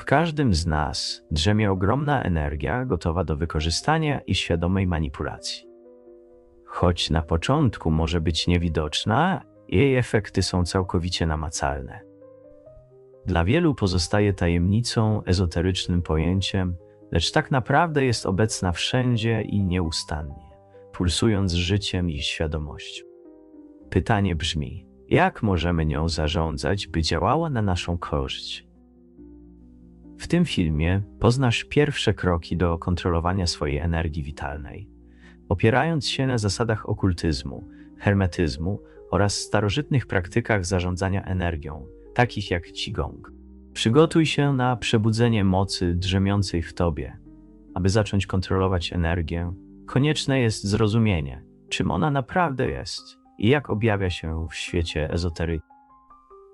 W każdym z nas drzemie ogromna energia gotowa do wykorzystania i świadomej manipulacji. Choć na początku może być niewidoczna, jej efekty są całkowicie namacalne. Dla wielu pozostaje tajemnicą, ezoterycznym pojęciem, lecz tak naprawdę jest obecna wszędzie i nieustannie, pulsując życiem i świadomością. Pytanie brzmi: jak możemy nią zarządzać, by działała na naszą korzyść? W tym filmie poznasz pierwsze kroki do kontrolowania swojej energii witalnej, opierając się na zasadach okultyzmu, hermetyzmu oraz starożytnych praktykach zarządzania energią, takich jak Qigong. Przygotuj się na przebudzenie mocy drzemiącej w tobie. Aby zacząć kontrolować energię, konieczne jest zrozumienie, czym ona naprawdę jest i jak objawia się w świecie ezoteryki.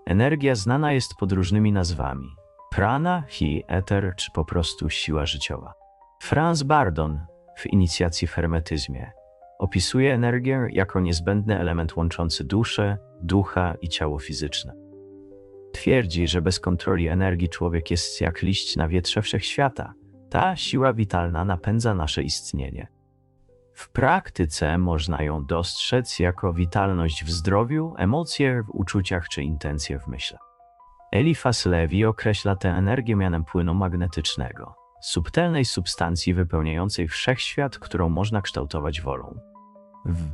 Energia znana jest pod różnymi nazwami: prana, chi, eter czy po prostu siła życiowa. Franz Bardon w inicjacji hermetyzmie opisuje energię jako niezbędny element łączący duszę, ducha i ciało fizyczne. Twierdzi, że bez kontroli energii człowiek jest jak liść na wietrze wszechświata. Ta siła witalna napędza nasze istnienie. W praktyce można ją dostrzec jako witalność w zdrowiu, emocje w uczuciach czy intencje w myślach. Eliphas Levi określa tę energię mianem płynu magnetycznego, subtelnej substancji wypełniającej wszechświat, którą można kształtować wolą. W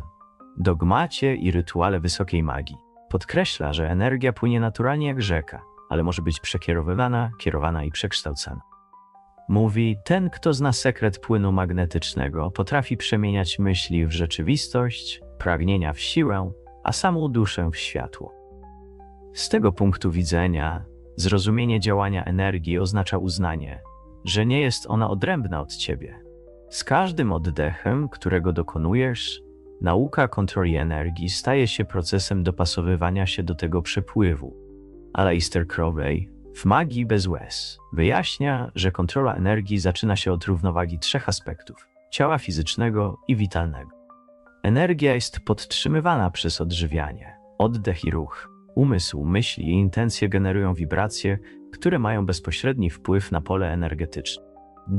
dogmacie i rytuale wysokiej magii podkreśla, że energia płynie naturalnie jak rzeka, ale może być przekierowywana, kierowana i przekształcana. Mówi, ten, kto zna sekret płynu magnetycznego, potrafi przemieniać myśli w rzeczywistość, pragnienia w siłę, a samą duszę w światło. Z tego punktu widzenia, zrozumienie działania energii oznacza uznanie, że nie jest ona odrębna od ciebie. Z każdym oddechem, którego dokonujesz, nauka kontroli energii staje się procesem dopasowywania się do tego przepływu. Aleister Crowley w Magii bez łez wyjaśnia, że kontrola energii zaczyna się od równowagi trzech aspektów ciała fizycznego i witalnego. Energia jest podtrzymywana przez odżywianie, oddech i ruch. Umysł, myśli i intencje generują wibracje, które mają bezpośredni wpływ na pole energetyczne.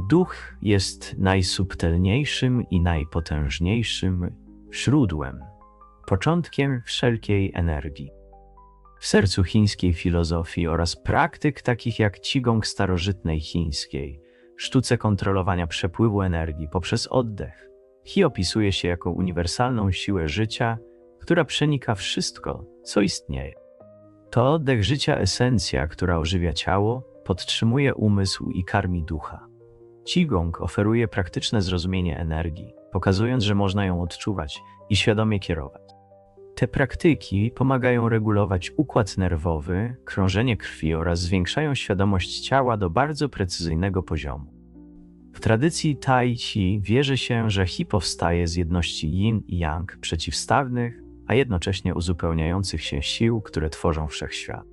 Duch jest najsubtelniejszym i najpotężniejszym źródłem, początkiem wszelkiej energii. W sercu chińskiej filozofii oraz praktyk takich jak Qigong starożytnej chińskiej, sztuce kontrolowania przepływu energii poprzez oddech, Chi opisuje się jako uniwersalną siłę życia, która przenika wszystko, co istnieje. To oddech życia esencja, która ożywia ciało, podtrzymuje umysł i karmi ducha. Qigong oferuje praktyczne zrozumienie energii, pokazując, że można ją odczuwać i świadomie kierować. Te praktyki pomagają regulować układ nerwowy, krążenie krwi oraz zwiększają świadomość ciała do bardzo precyzyjnego poziomu. W tradycji Tai Chi wierzy się, że Chi powstaje z jedności Yin i Yang przeciwstawnych, a jednocześnie uzupełniających się sił, które tworzą wszechświat.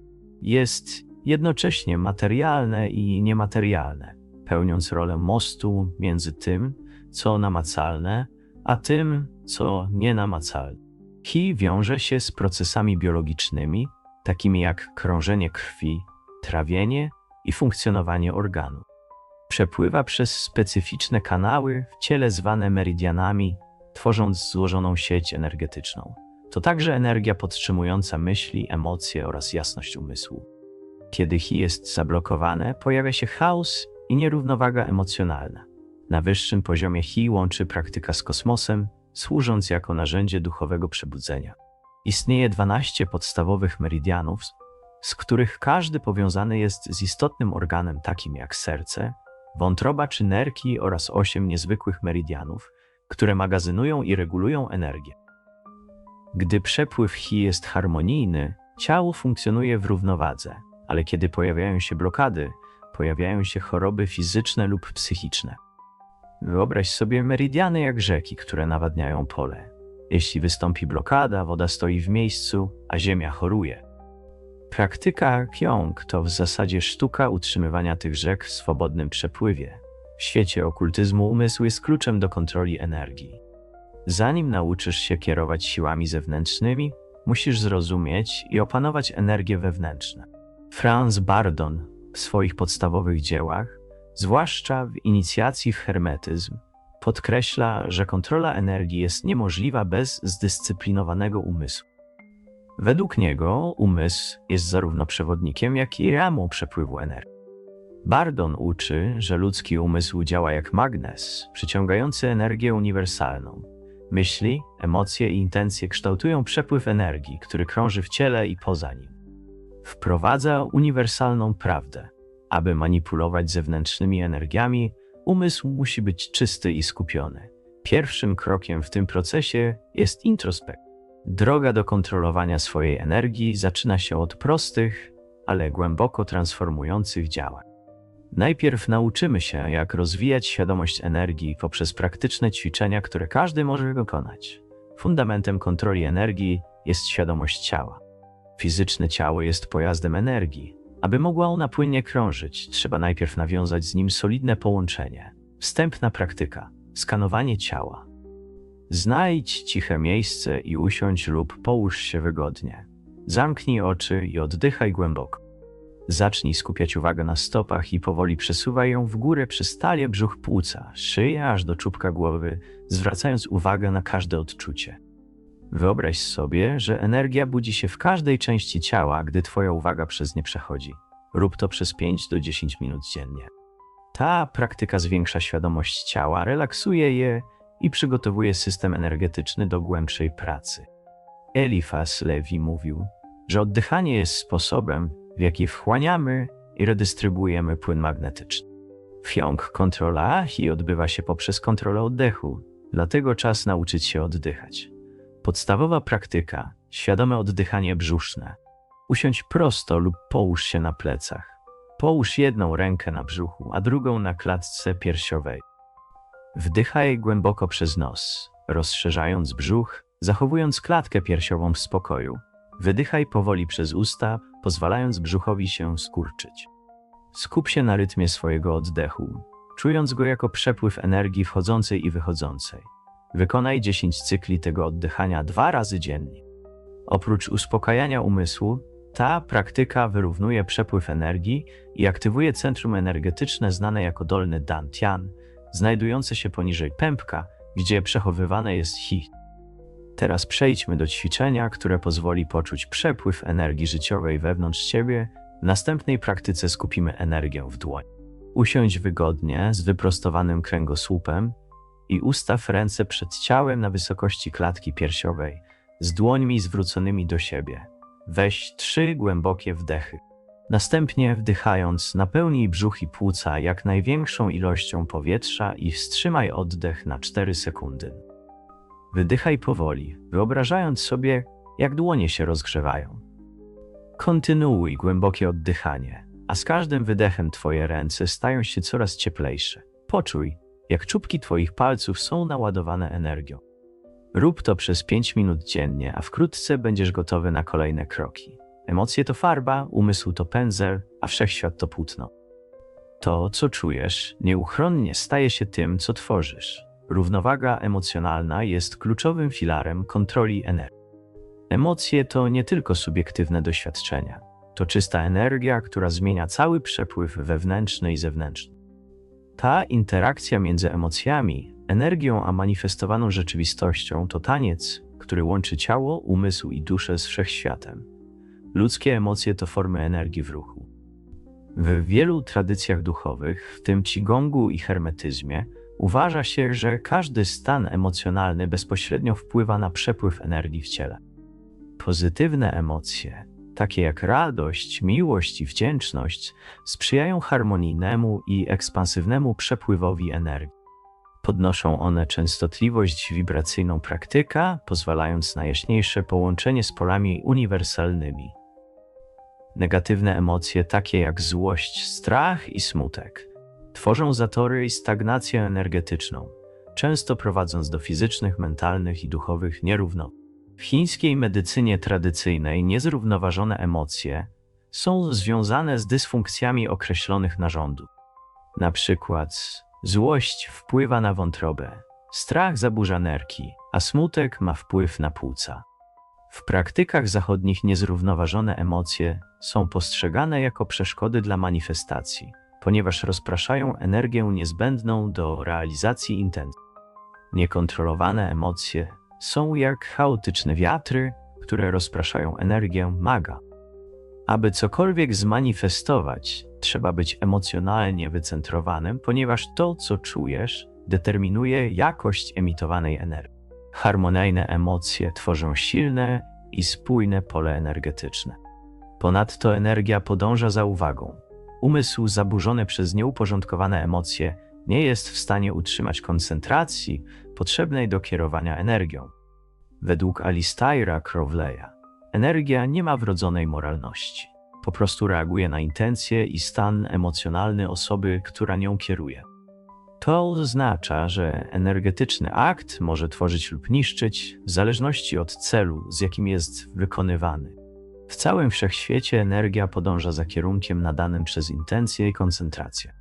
Jest jednocześnie materialne i niematerialne, pełniąc rolę mostu między tym, co namacalne, a tym, co nienamacalne. Chi wiąże się z procesami biologicznymi, takimi jak krążenie krwi, trawienie i funkcjonowanie organu. Przepływa przez specyficzne kanały w ciele zwane meridianami, tworząc złożoną sieć energetyczną. To także energia podtrzymująca myśli, emocje oraz jasność umysłu. Kiedy chi jest zablokowane, pojawia się chaos i nierównowaga emocjonalna. Na wyższym poziomie chi łączy praktyka z kosmosem, służąc jako narzędzie duchowego przebudzenia. Istnieje 12 podstawowych meridianów, z których każdy powiązany jest z istotnym organem takim jak serce, wątroba czy nerki oraz 8 niezwykłych meridianów, które magazynują i regulują energię. Gdy przepływ chi jest harmonijny, ciało funkcjonuje w równowadze, ale kiedy pojawiają się blokady, pojawiają się choroby fizyczne lub psychiczne. Wyobraź sobie meridiany jak rzeki, które nawadniają pole. Jeśli wystąpi blokada, woda stoi w miejscu, a ziemia choruje. Praktyka Kyong to w zasadzie sztuka utrzymywania tych rzek w swobodnym przepływie. W świecie okultyzmu umysł jest kluczem do kontroli energii. Zanim nauczysz się kierować siłami zewnętrznymi, musisz zrozumieć i opanować energie wewnętrzne. Franz Bardon w swoich podstawowych dziełach, zwłaszcza w inicjacji w hermetyzm, podkreśla, że kontrola energii jest niemożliwa bez zdyscyplinowanego umysłu. Według niego umysł jest zarówno przewodnikiem, jak i ramą przepływu energii. Bardon uczy, że ludzki umysł działa jak magnes, przyciągający energię uniwersalną. Myśli, emocje i intencje kształtują przepływ energii, który krąży w ciele i poza nim. Wprowadza uniwersalną prawdę. Aby manipulować zewnętrznymi energiami, umysł musi być czysty i skupiony. Pierwszym krokiem w tym procesie jest introspekcja. Droga do kontrolowania swojej energii zaczyna się od prostych, ale głęboko transformujących działań. Najpierw nauczymy się, jak rozwijać świadomość energii poprzez praktyczne ćwiczenia, które każdy może wykonać. Fundamentem kontroli energii jest świadomość ciała. Fizyczne ciało jest pojazdem energii. Aby mogła ona płynnie krążyć, trzeba najpierw nawiązać z nim solidne połączenie. Wstępna praktyka skanowanie ciała. Znajdź ciche miejsce i usiądź lub połóż się wygodnie. Zamknij oczy i oddychaj głęboko. Zacznij skupiać uwagę na stopach i powoli przesuwaj ją w górę przez talię, brzuch, płuca, szyję aż do czubka głowy, zwracając uwagę na każde odczucie. Wyobraź sobie, że energia budzi się w każdej części ciała, gdy Twoja uwaga przez nie przechodzi. Rób to przez 5 do 10 minut dziennie. Ta praktyka zwiększa świadomość ciała, relaksuje je i przygotowuje system energetyczny do głębszej pracy. Elifas Levi mówił, że oddychanie jest sposobem, w jaki wchłaniamy i redystrybuujemy płyn magnetyczny. Fiong kontrola i odbywa się poprzez kontrolę oddechu, dlatego czas nauczyć się oddychać. Podstawowa praktyka, świadome oddychanie brzuszne. Usiądź prosto lub połóż się na plecach. Połóż jedną rękę na brzuchu, a drugą na klatce piersiowej. Wdychaj głęboko przez nos, rozszerzając brzuch, zachowując klatkę piersiową w spokoju. Wydychaj powoli przez usta, pozwalając brzuchowi się skurczyć. Skup się na rytmie swojego oddechu, czując go jako przepływ energii wchodzącej i wychodzącej. Wykonaj 10 cykli tego oddychania dwa razy dziennie. Oprócz uspokajania umysłu, ta praktyka wyrównuje przepływ energii i aktywuje centrum energetyczne znane jako dolny dantian, znajdujące się poniżej pępka, gdzie przechowywane jest chi. Teraz przejdźmy do ćwiczenia, które pozwoli poczuć przepływ energii życiowej wewnątrz siebie. W następnej praktyce skupimy energię w dłoń. Usiądź wygodnie, z wyprostowanym kręgosłupem i ustaw ręce przed ciałem na wysokości klatki piersiowej, z dłońmi zwróconymi do siebie. Weź trzy głębokie wdechy. Następnie wdychając, napełnij brzuch i płuca jak największą ilością powietrza i wstrzymaj oddech na 4 sekundy. Wydychaj powoli, wyobrażając sobie, jak dłonie się rozgrzewają. Kontynuuj głębokie oddychanie, a z każdym wydechem Twoje ręce stają się coraz cieplejsze. Poczuj, jak czubki Twoich palców są naładowane energią. Rób to przez 5 minut dziennie, a wkrótce będziesz gotowy na kolejne kroki. Emocje to farba, umysł to pędzel, a wszechświat to płótno. To, co czujesz, nieuchronnie staje się tym, co tworzysz. Równowaga emocjonalna jest kluczowym filarem kontroli energii. Emocje to nie tylko subiektywne doświadczenia. To czysta energia, która zmienia cały przepływ wewnętrzny i zewnętrzny. Ta interakcja między emocjami, energią a manifestowaną rzeczywistością to taniec, który łączy ciało, umysł i duszę z wszechświatem. Ludzkie emocje to formy energii w ruchu. W wielu tradycjach duchowych, w tym Qigongu i hermetyzmie, uważa się, że każdy stan emocjonalny bezpośrednio wpływa na przepływ energii w ciele. Pozytywne emocje, takie jak radość, miłość i wdzięczność, sprzyjają harmonijnemu i ekspansywnemu przepływowi energii. Podnoszą one częstotliwość wibracyjną praktyka, pozwalając na jaśniejsze połączenie z polami uniwersalnymi. Negatywne emocje, takie jak złość, strach i smutek, tworzą zatory i stagnację energetyczną, często prowadząc do fizycznych, mentalnych i duchowych nierówności. W chińskiej medycynie tradycyjnej niezrównoważone emocje są związane z dysfunkcjami określonych narządów. Na przykład złość wpływa na wątrobę, strach zaburza nerki, a smutek ma wpływ na płuca. W praktykach zachodnich niezrównoważone emocje są postrzegane jako przeszkody dla manifestacji, ponieważ rozpraszają energię niezbędną do realizacji intencji. Niekontrolowane emocje są jak chaotyczne wiatry, które rozpraszają energię maga. Aby cokolwiek zmanifestować, trzeba być emocjonalnie wycentrowanym, ponieważ to, co czujesz, determinuje jakość emitowanej energii. Harmonijne emocje tworzą silne i spójne pole energetyczne. Ponadto energia podąża za uwagą. Umysł zaburzony przez nieuporządkowane emocje nie jest w stanie utrzymać koncentracji potrzebnej do kierowania energią. Według Alistaira Crowleya, energia nie ma wrodzonej moralności. Po prostu reaguje na intencje i stan emocjonalny osoby, która nią kieruje. To oznacza, że energetyczny akt może tworzyć lub niszczyć w zależności od celu, z jakim jest wykonywany. W całym wszechświecie energia podąża za kierunkiem nadanym przez intencję i koncentrację.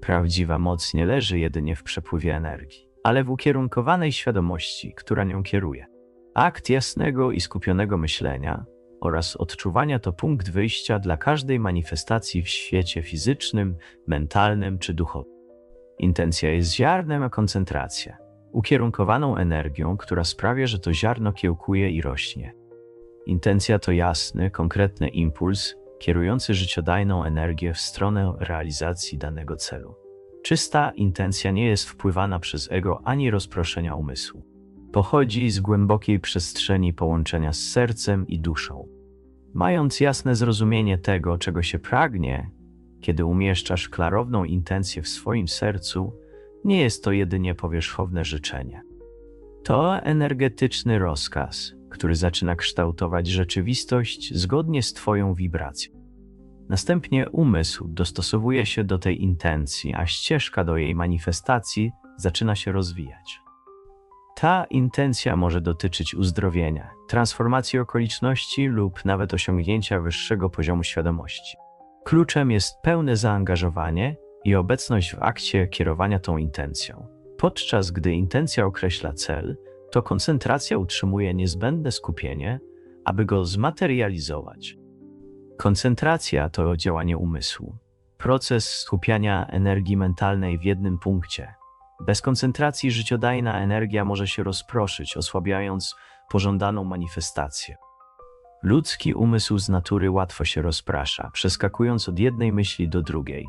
Prawdziwa moc nie leży jedynie w przepływie energii, ale w ukierunkowanej świadomości, która nią kieruje. Akt jasnego i skupionego myślenia oraz odczuwania to punkt wyjścia dla każdej manifestacji w świecie fizycznym, mentalnym czy duchowym. Intencja jest ziarnem, a koncentracja ukierunkowaną energią, która sprawia, że to ziarno kiełkuje i rośnie. Intencja to jasny, konkretny impuls kierujący życiodajną energię w stronę realizacji danego celu. Czysta intencja nie jest wpływana przez ego ani rozproszenia umysłu. Pochodzi z głębokiej przestrzeni połączenia z sercem i duszą. Mając jasne zrozumienie tego, czego się pragnie, kiedy umieszczasz klarowną intencję w swoim sercu, nie jest to jedynie powierzchowne życzenie. To energetyczny rozkaz, który zaczyna kształtować rzeczywistość zgodnie z Twoją wibracją. Następnie umysł dostosowuje się do tej intencji, a ścieżka do jej manifestacji zaczyna się rozwijać. Ta intencja może dotyczyć uzdrowienia, transformacji okoliczności lub nawet osiągnięcia wyższego poziomu świadomości. Kluczem jest pełne zaangażowanie i obecność w akcie kierowania tą intencją. Podczas gdy intencja określa cel, to koncentracja utrzymuje niezbędne skupienie, aby go zmaterializować. Koncentracja to działanie umysłu, proces skupiania energii mentalnej w jednym punkcie. Bez koncentracji życiodajna energia może się rozproszyć, osłabiając pożądaną manifestację. Ludzki umysł z natury łatwo się rozprasza, przeskakując od jednej myśli do drugiej.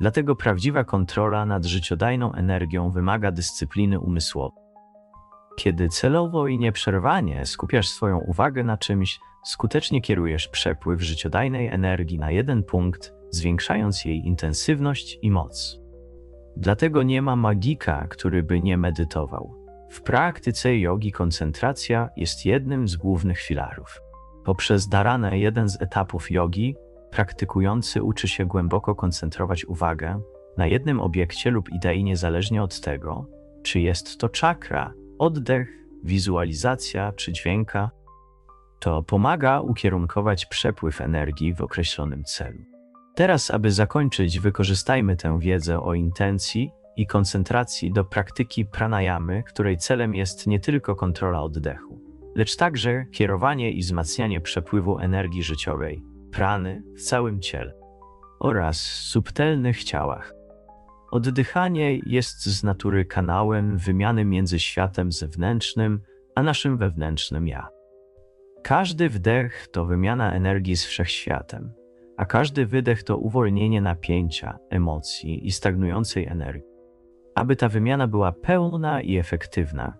Dlatego prawdziwa kontrola nad życiodajną energią wymaga dyscypliny umysłowej. Kiedy celowo i nieprzerwanie skupiasz swoją uwagę na czymś, skutecznie kierujesz przepływ życiodajnej energii na jeden punkt, zwiększając jej intensywność i moc. Dlatego nie ma magika, który by nie medytował. W praktyce jogi koncentracja jest jednym z głównych filarów. Poprzez daranę jeden z etapów jogi, praktykujący uczy się głęboko koncentrować uwagę na jednym obiekcie lub idei niezależnie od tego, czy jest to czakra, oddech, wizualizacja czy dźwięka. To pomaga ukierunkować przepływ energii w określonym celu. Teraz, aby zakończyć, wykorzystajmy tę wiedzę o intencji i koncentracji do praktyki pranayamy, której celem jest nie tylko kontrola oddechu, lecz także kierowanie i wzmacnianie przepływu energii życiowej, prany w całym ciele oraz subtelnych ciałach. Oddychanie jest z natury kanałem wymiany między światem zewnętrznym a naszym wewnętrznym ja. Każdy wdech to wymiana energii z wszechświatem, a każdy wydech to uwolnienie napięcia, emocji i stagnującej energii. Aby ta wymiana była pełna i efektywna,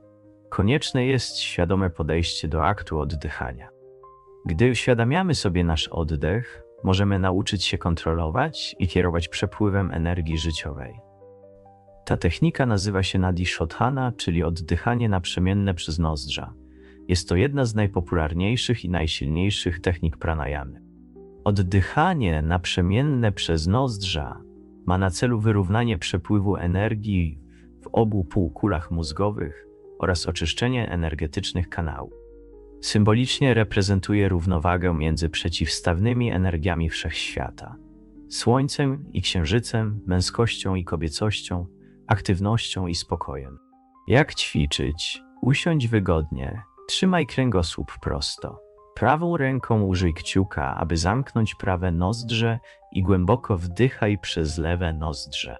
konieczne jest świadome podejście do aktu oddychania. Gdy uświadamiamy sobie nasz oddech, możemy nauczyć się kontrolować i kierować przepływem energii życiowej. Ta technika nazywa się Nadi Shodhana, czyli oddychanie naprzemienne przez nozdrza. Jest to jedna z najpopularniejszych i najsilniejszych technik pranayamy. Oddychanie naprzemienne przez nozdrza ma na celu wyrównanie przepływu energii w obu półkulach mózgowych oraz oczyszczenie energetycznych kanałów. Symbolicznie reprezentuje równowagę między przeciwstawnymi energiami wszechświata słońcem i księżycem, męskością i kobiecością, aktywnością i spokojem. Jak ćwiczyć? Usiądź wygodnie, Trzymaj kręgosłup prosto. Prawą ręką użyj kciuka, aby zamknąć prawe nozdrze i głęboko wdychaj przez lewe nozdrze.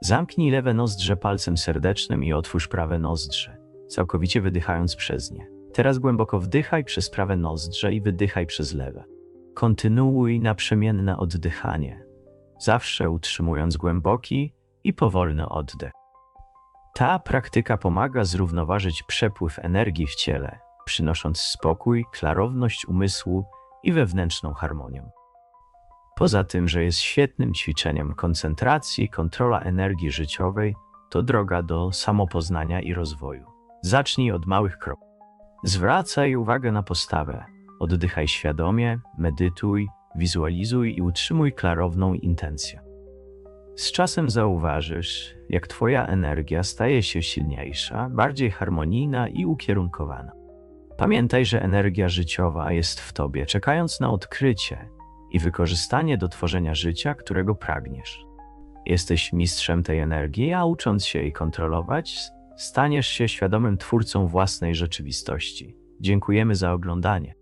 Zamknij lewe nozdrze palcem serdecznym i otwórz prawe nozdrze, całkowicie wydychając przez nie. Teraz głęboko wdychaj przez prawe nozdrze i wydychaj przez lewe. Kontynuuj naprzemienne oddychanie, zawsze utrzymując głęboki i powolny oddech. Ta praktyka pomaga zrównoważyć przepływ energii w ciele, przynosząc spokój, klarowność umysłu i wewnętrzną harmonię. Poza tym, że jest świetnym ćwiczeniem koncentracji, kontrola energii życiowej to droga do samopoznania i rozwoju. Zacznij od małych kroków. Zwracaj uwagę na postawę. Oddychaj świadomie, medytuj, wizualizuj i utrzymuj klarowną intencję. Z czasem zauważysz, jak Twoja energia staje się silniejsza, bardziej harmonijna i ukierunkowana. Pamiętaj, że energia życiowa jest w Tobie, czekając na odkrycie i wykorzystanie do tworzenia życia, którego pragniesz. Jesteś mistrzem tej energii, a ucząc się jej kontrolować, staniesz się świadomym twórcą własnej rzeczywistości. Dziękujemy za oglądanie.